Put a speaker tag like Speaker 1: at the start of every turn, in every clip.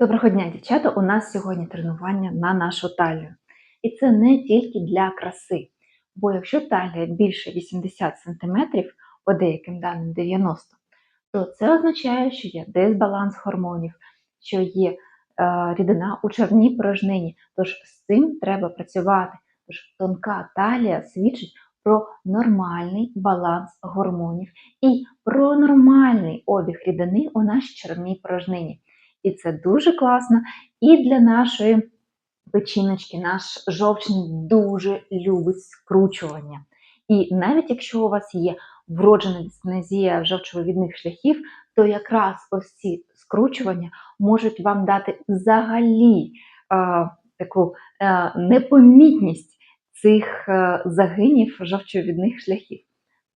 Speaker 1: Доброго дня, дівчата! У нас сьогодні тренування на нашу талію. І це не тільки для краси. Бо якщо талія більше 80 см, по деяким даним 90 то це означає, що є дисбаланс гормонів, що є е, рідина у червній порожнині. Тож з цим треба працювати. Тож тонка талія свідчить про нормальний баланс гормонів і про нормальний обіг рідини у нашій червній порожнині. І це дуже класно і для нашої печіночки. Наш жовчний дуже любить скручування. І навіть якщо у вас є вроджена дискінезія жовчовивідних шляхів, то якраз ось ці скручування можуть вам дати взагалі е, таку е, непомітність цих е, загинів жовчовідних шляхів.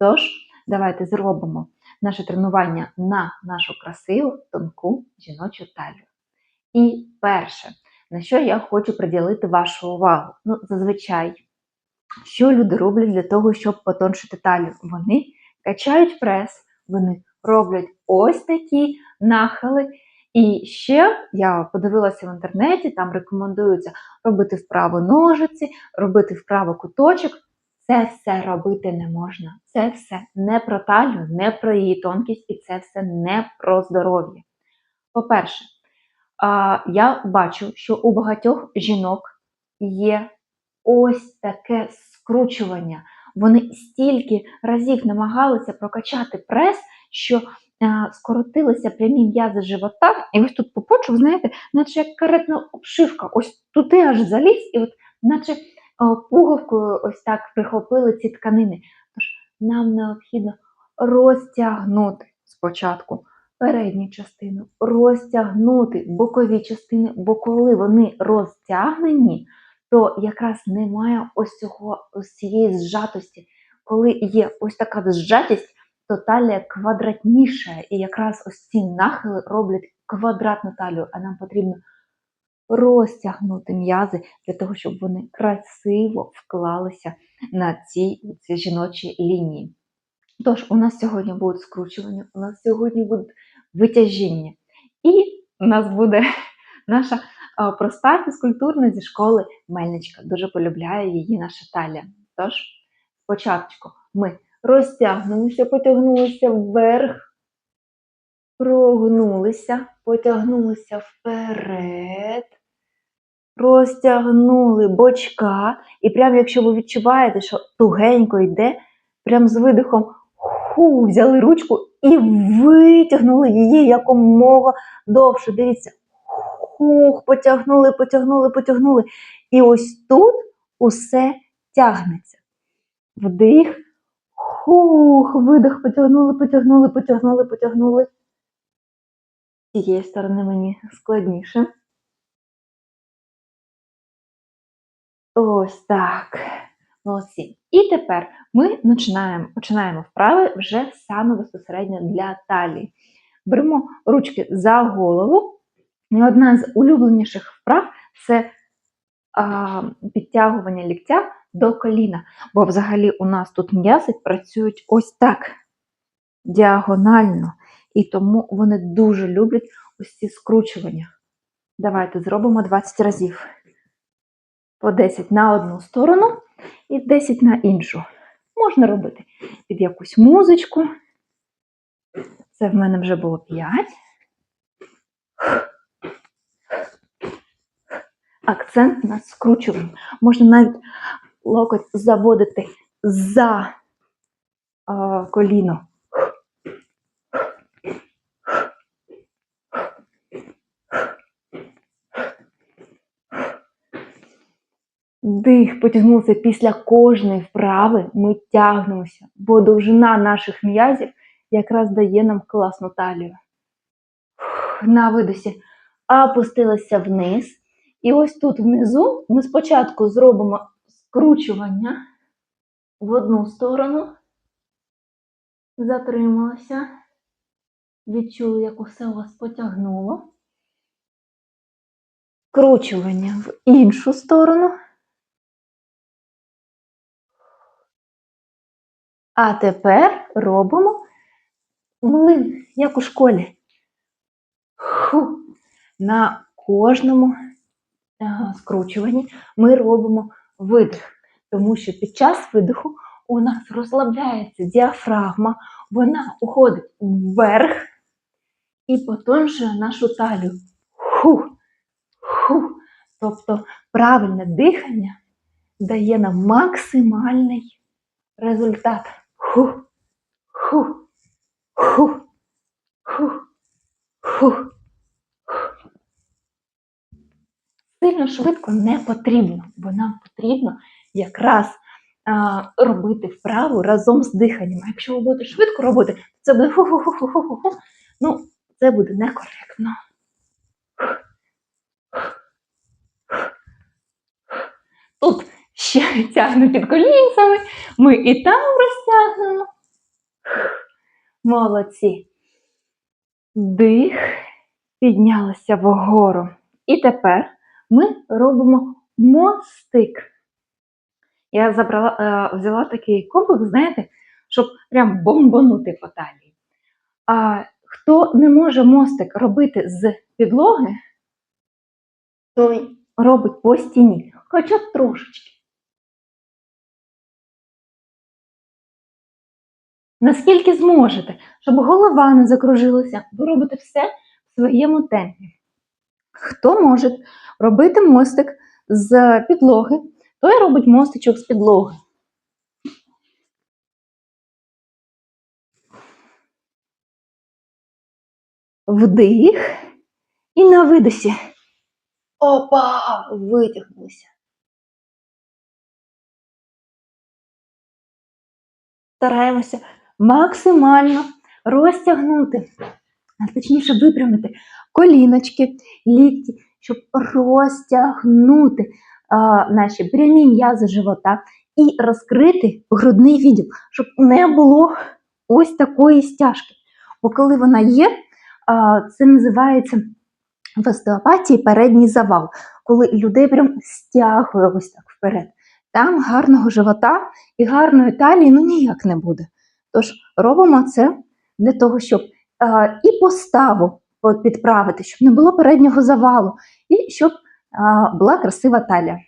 Speaker 1: Тож, давайте зробимо наше тренування на нашу красиву, тонку жіночу талію. І перше, на що я хочу приділити вашу увагу. Ну, зазвичай, що люди роблять для того, щоб потоншити талію? Вони качають прес, вони роблять ось такі нахили. І ще я подивилася в інтернеті, там рекомендується робити вправо ножиці, робити вправо куточок. Це все робити не можна. Це все не про талію, не про її тонкість, і це все не про здоров'я. По-перше, я бачу, що у багатьох жінок є ось таке скручування. Вони стільки разів намагалися прокачати прес, що скоротилися прямі м'язи живота, і ось тут попочув, знаєте, наче як каретна обшивка. Ось туди аж заліз, і от наче пуговкою ось так прихопили ці тканини. Тож нам необхідно розтягнути спочатку передню частину, розтягнути бокові частини, бо коли вони розтягнені, то якраз немає ось цього ось цієї зжатості. Коли є ось така зжатість, то талія квадратніша, і якраз ось ці нахили роблять квадратну талію, а нам потрібно розтягнути м'язи для того, щоб вони красиво вклалися на ці, ці жіночі лінії. Тож, у нас сьогодні будуть скручування, у нас сьогодні будуть витяжіння. І у нас буде наша проста фізкультурна зі школи Мельничка. Дуже полюбляє її наша талія. Тож, спочатку ми розтягнулися, потягнулися вверх, прогнулися, потягнулися вперед, розтягнули бочка. І прямо якщо ви відчуваєте, що тугенько йде, прям з видихом ху, взяли ручку і витягнули її якомога довше. Дивіться, хух, потягнули, потягнули, потягнули. І ось тут усе тягнеться. Вдих, хух, видих, потягнули, потягнули, потягнули, потягнули. З цієї сторони мені складніше. Ось так. Молодці. І тепер ми починаємо починаємо вправи вже саме безпосередньо для талії. Беремо ручки за голову. І одна з улюбленіших вправ це а, підтягування ліктя до коліна. Бо взагалі у нас тут м'язи працюють ось так діагонально. І тому вони дуже люблять ось ці скручування. Давайте зробимо 20 разів. По 10 на одну сторону і 10 на іншу. Можна робити під якусь музичку. Це в мене вже було 5. Акцент на скручуванні. Можна навіть локоть заводити за коліно. Дих потягнувся після кожної вправи, ми тягнемося, бо довжина наших м'язів якраз дає нам класну талію. На видосі опустилися вниз. І ось тут внизу ми спочатку зробимо скручування в одну сторону, затрималися, відчули, як усе у вас потягнуло. Скручування в іншу сторону. А тепер робимо млин, як у школі. Ху. На кожному е, скручуванні ми робимо видих, тому що під час видиху у нас розслабляється діафрагма, вона уходить вверх і потонжує нашу талію. Хух, хух. Тобто правильне дихання дає нам максимальний результат. Хух, хух, хух, хух, хух. Сильно швидко не потрібно, бо нам потрібно якраз а, робити вправу разом з диханням. А якщо ви будете швидко робити, то це буде ху-ху-ху-ху-ху. Ну, це буде некоректно. Тут ще тягну під колінцями, ми і там. Молодці. Дих, піднялися вгору. І тепер ми робимо мостик. Я забрала, е, взяла такий комплекс, знаєте, щоб прям бомбанути по талії. А хто не може мостик робити з підлоги, той робить по стіні, хоча б трошечки. Наскільки зможете, щоб голова не закружилася, ви робите все в своєму темпі. Хто може робити мостик з підлоги, той робить мостичок з підлоги. Вдих і на видосі. Опа! Витягнулися. Стараємося максимально розтягнути, а точніше випрямити коліночки, лікті, щоб розтягнути а, наші прямі м'язи живота і розкрити грудний відділ, щоб не було ось такої стяжки. Бо коли вона є, а, це називається в остеопатії передній завал, коли людей прям стягує ось так вперед. Там гарного живота і гарної талії ну ніяк не буде. Тож робимо це для того, щоб е, і поставу підправити, щоб не було переднього завалу, і щоб е, була красива талія.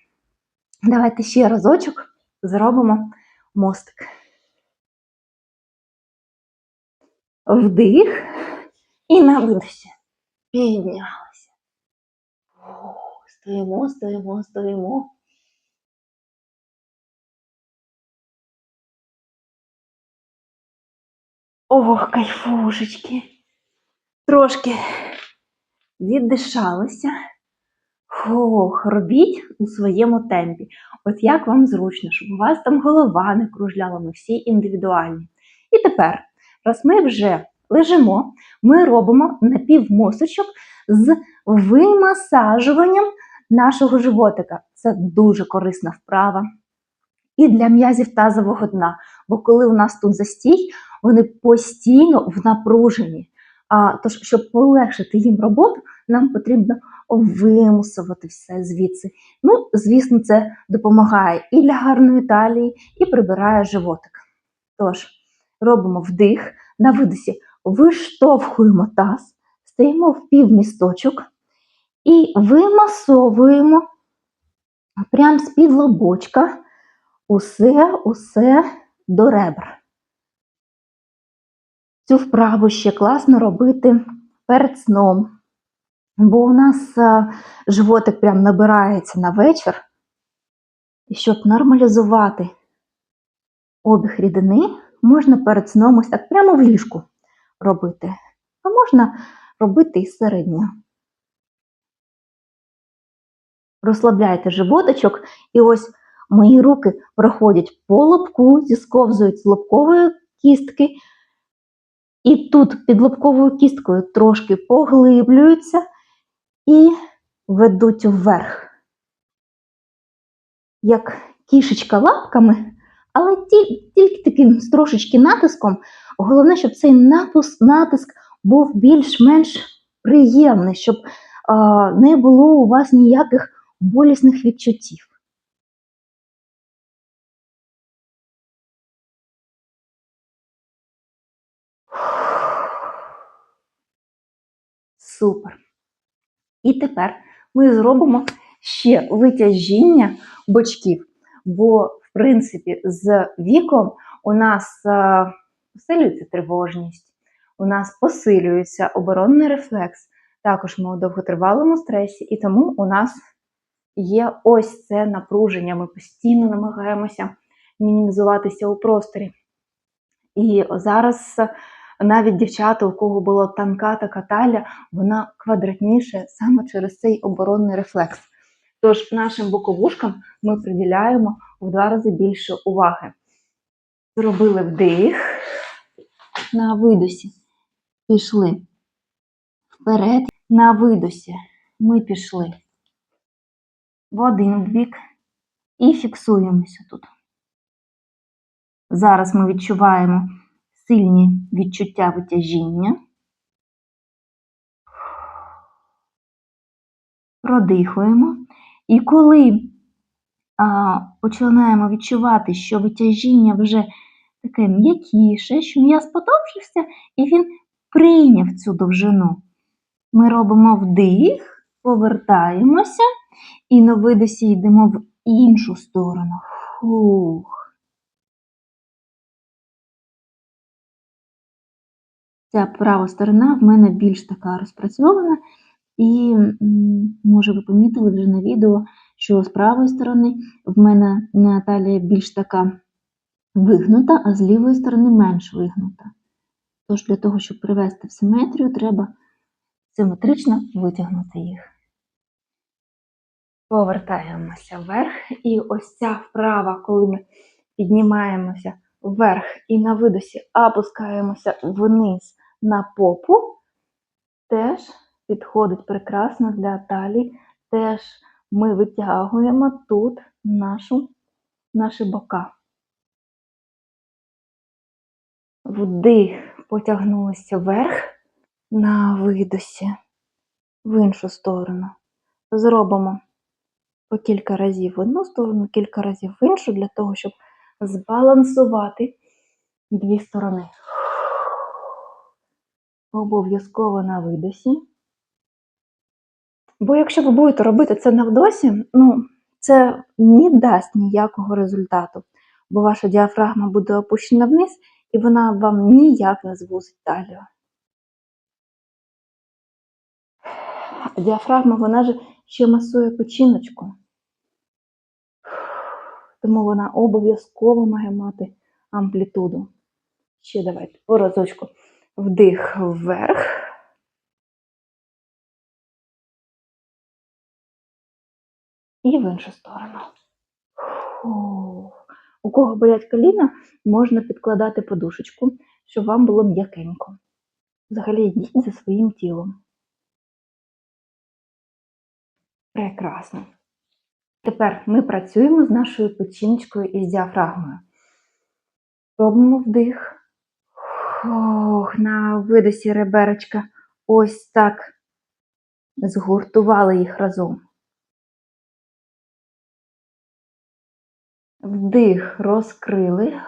Speaker 1: Давайте ще разочок зробимо мостик. Вдих і на видосі. Піднялися. Стоїмо, стоїмо, стоїмо. Ох, кайфушечки. Трошки віддишалися. Ох, робіть у своєму темпі. От як вам зручно, щоб у вас там голова не кружляла, ми всі індивідуальні. І тепер, раз ми вже лежимо, ми робимо напівмосочок з вимасажуванням нашого животика. Це дуже корисна вправа. І для м'язів тазового дна. Бо коли у нас тут застій, вони постійно в напруженні. А, тож, щоб полегшити їм роботу, нам потрібно вимусувати все звідси. Ну, звісно, це допомагає і для гарної талії, і прибирає животик. Тож, робимо вдих, на видосі виштовхуємо таз, стаємо в півмісточок і вимасовуємо прямо з-під лобочка усе, усе до ребр. Цю вправу ще класно робити перед сном, бо у нас животик прям набирається на вечір. І щоб нормалізувати обіг рідини, можна перед сном ось так прямо в ліжку робити. А можна робити і середньо. Розслабляйте животичок, і ось мої руки проходять по лобку, зісковзують з лобкової кістки. І тут під лобковою кісткою трошки поглиблюються і ведуть вверх. Як кішечка лапками, але тільки таким трошечки натиском. Головне, щоб цей натиск, натиск був більш-менш приємний, щоб а, не було у вас ніяких болісних відчуттів. Супер. І тепер ми зробимо ще витяжіння бочків. Бо, в принципі, з віком у нас е, посилюється тривожність, у нас посилюється оборонний рефлекс. Також ми у довготривалому стресі, і тому у нас є ось це напруження. Ми постійно намагаємося мінімізуватися у просторі. І зараз навіть дівчата, у кого була тонка така таля, вона квадратніше саме через цей оборонний рефлекс. Тож нашим боковушкам ми приділяємо в два рази більше уваги. Зробили вдих на видосі. Пішли вперед. На видосі ми пішли в один бік і фіксуємося тут. Зараз ми відчуваємо сильні відчуття витяжіння. Продихуємо. І коли а, починаємо відчувати, що витяжіння вже таке м'якіше, що м'яз подовжився, і він прийняв цю довжину. Ми робимо вдих, повертаємося і на видосі йдемо в іншу сторону. Фух. Ця права сторона в мене більш така розпрацьована, і, може, ви помітили вже на відео, що з правої сторони в мене талія більш така вигнута, а з лівої сторони менш вигнута. Тож для того, щоб привести в симетрію, треба симетрично витягнути їх. Повертаємося вверх, і ось ця вправа, коли ми піднімаємося вверх і на видосі опускаємося вниз на попу, теж підходить прекрасно для талії. Теж ми витягуємо тут нашу, наші бока. Вдих, потягнулися вверх на видосі, в іншу сторону. Зробимо по кілька разів в одну сторону, кілька разів в іншу, для того, щоб збалансувати дві сторони. Обов'язково на видосі. Бо якщо ви будете робити це на вдосі, ну, це не дасть ніякого результату, бо ваша діафрагма буде опущена вниз, і вона вам ніяк не звузить талію. Діафрагма, вона ж ще масує печіночку. Тому вона обов'язково має мати амплітуду. Ще давайте по разочку. Вдих вверх. І в іншу сторону. Фух. У кого болять коліна, можна підкладати подушечку, щоб вам було м'якенько. Взагалі йдіть за своїм тілом. Прекрасно. Тепер ми працюємо з нашою печіночкою і з діафрагмою. Робимо вдих. Ох, на видосі реберечка. Ось так згуртували їх разом. Вдих, розкрили.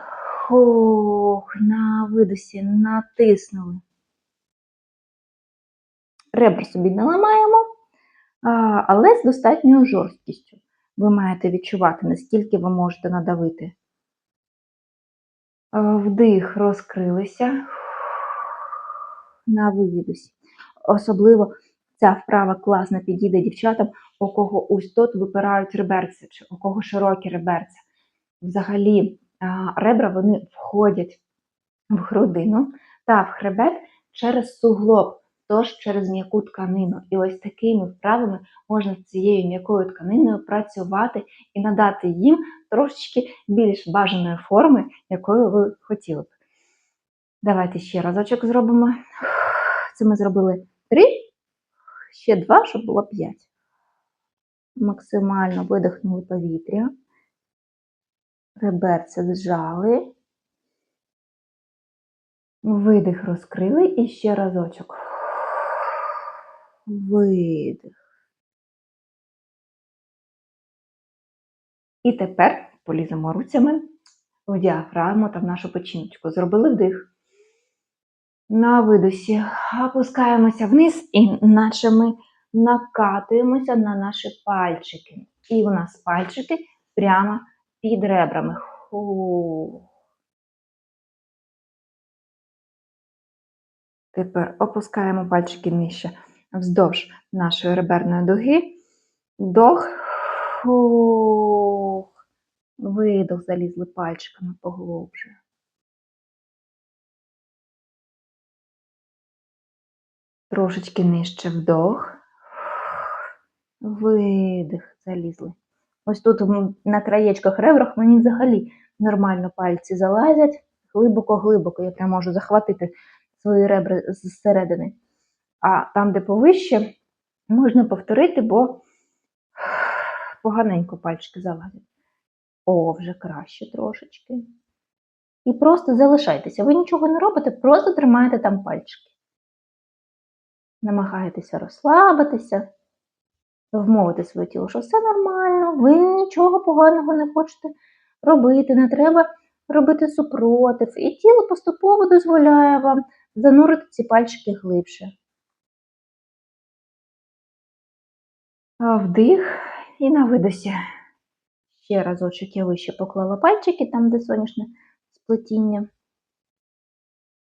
Speaker 1: Ох, на видосі натиснули. Ребра собі не ламаємо, але з достатньою жорсткістю. Ви маєте відчувати, наскільки ви можете надавити. Вдих, розкрилися на вивідусі. Особливо ця вправа класно підійде дівчатам, у кого ось тут випирають реберця, чи у кого широкі реберця. Взагалі, ребра вони входять в грудину та в хребет через суглоб, тож через м'яку тканину. І ось такими вправами можна з цією м'якою тканиною працювати і надати їм трошечки більш бажаної форми, якою ви хотіли б. Давайте ще разочок зробимо. Це ми зробили три, ще два, щоб було п'ять. Максимально видихнули повітря. Реберця зжали. Видих розкрили і ще разочок. Видих. І тепер поліземо руцями в діафрагму та в нашу печіночку. Зробили вдих. На видосі опускаємося вниз, і наче ми накатуємося на наші пальчики. І у нас пальчики прямо під ребрами. Фу. Тепер опускаємо пальчики нижче вздовж нашої реберної дуги. Вдох. Фух. Видох, залізли пальчиками поглубже. Трошечки нижче вдох. Видих, залізли. Ось тут на краєчках ребрах мені взагалі нормально пальці залазять. Глибоко-глибоко. Я прям можу захватити свої ребра зсередини. А там, де повище, можна повторити, бо поганенько пальчики залазять. О, вже краще трошечки. І просто залишайтеся. Ви нічого не робите, просто тримаєте там пальчики. Намагаєтеся розслабитися, вмовити своє тіло, що все нормально, ви нічого поганого не хочете робити, не треба робити супротив. І тіло поступово дозволяє вам занурити ці пальчики глибше. Вдих і на видосі. Ще разочок я вище поклала пальчики, там, де сонячне сплетіння.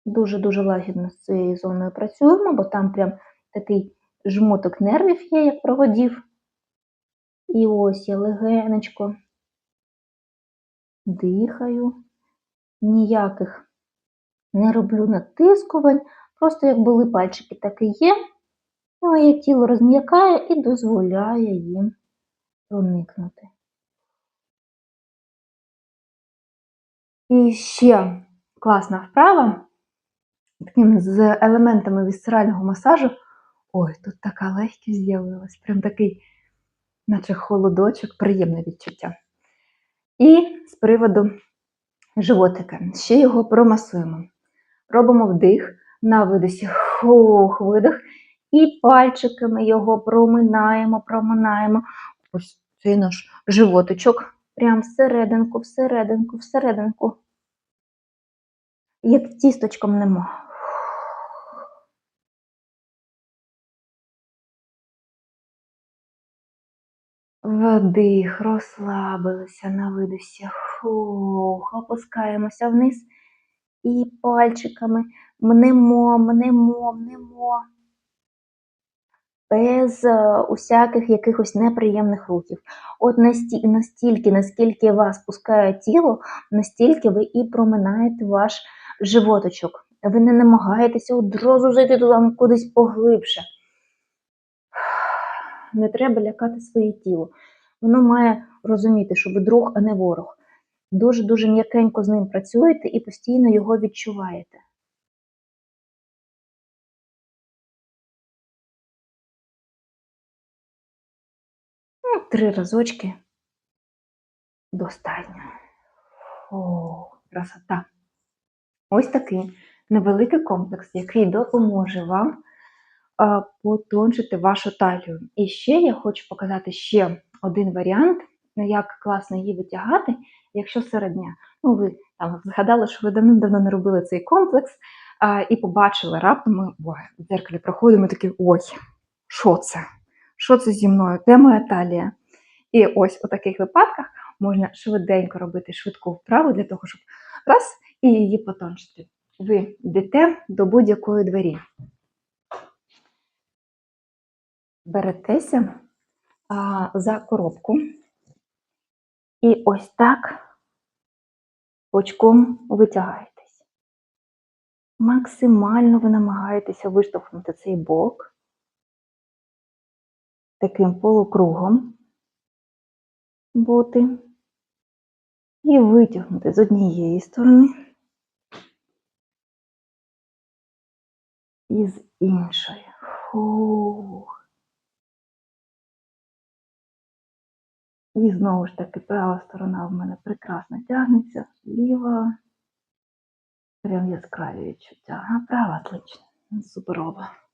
Speaker 1: Дуже-дуже лагідно з цією зоною працюємо, бо там прям такий жмоток нервів є, як проводів. І ось я легенечко дихаю, ніяких не роблю натискувань, просто як були пальчики, так і є. Моє тіло розм'якає і дозволяє їм проникнути. І ще класна вправа таким з елементами вісцерального масажу. Ой, тут така легкість з'явилась, прям такий, наче холодочок, приємне відчуття. І з приводу животика, ще його промасуємо. Робимо вдих на видосі, хух, видих, і пальчиками його проминаємо, проминаємо. Ось цей наш животичок. Прям всерединку, всерединку, всерединку. Як тісточком немо. Вдих, розслабилися на видосі. Фух, опускаємося вниз і пальчиками мнемо, мнемо, мнемо. Без е, усяких якихось неприємних рухів. От насті- настільки, наскільки вас пускає тіло, настільки ви і проминаєте ваш животочок. Ви не намагаєтеся одразу зайти туди кудись поглибше. Не треба лякати своє тіло. Воно має розуміти, що ви друг, а не ворог. Дуже-дуже м'якенько з ним працюєте і постійно його відчуваєте. Три разочки достатньо. О, красота. Ось такий невеликий комплекс, який допоможе вам потончити вашу талію. І ще я хочу показати ще один варіант, як класно її витягати, якщо серед дня. Ну, ви там згадали, що ви давним-давно не робили цей комплекс а, і побачили раптом, ой, в дзеркалі проходимо і такі, ой, що це? Що це зі мною? Де моя талія? І ось у таких випадках можна швиденько робити швидку вправу для того, щоб раз і її потончити. Ви йдете до будь-якої двері. Беретеся а, за коробку і ось так бочком витягаєтесь. Максимально ви намагаєтеся виштовхнути цей бок таким полукругом бути і витягнути з однієї сторони і з іншої. Фух. І знову ж таки права сторона в мене прекрасно тягнеться, ліва. Прям яскраві відчуття. А права отлично. Суперова.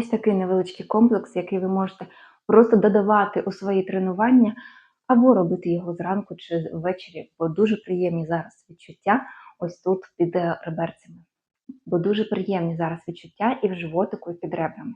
Speaker 1: Ось такий невеличкий комплекс, який ви можете просто додавати у свої тренування або робити його зранку чи ввечері, бо дуже приємні зараз відчуття ось тут під реберцями. Бо дуже приємні зараз відчуття і в животику, і під ребрами.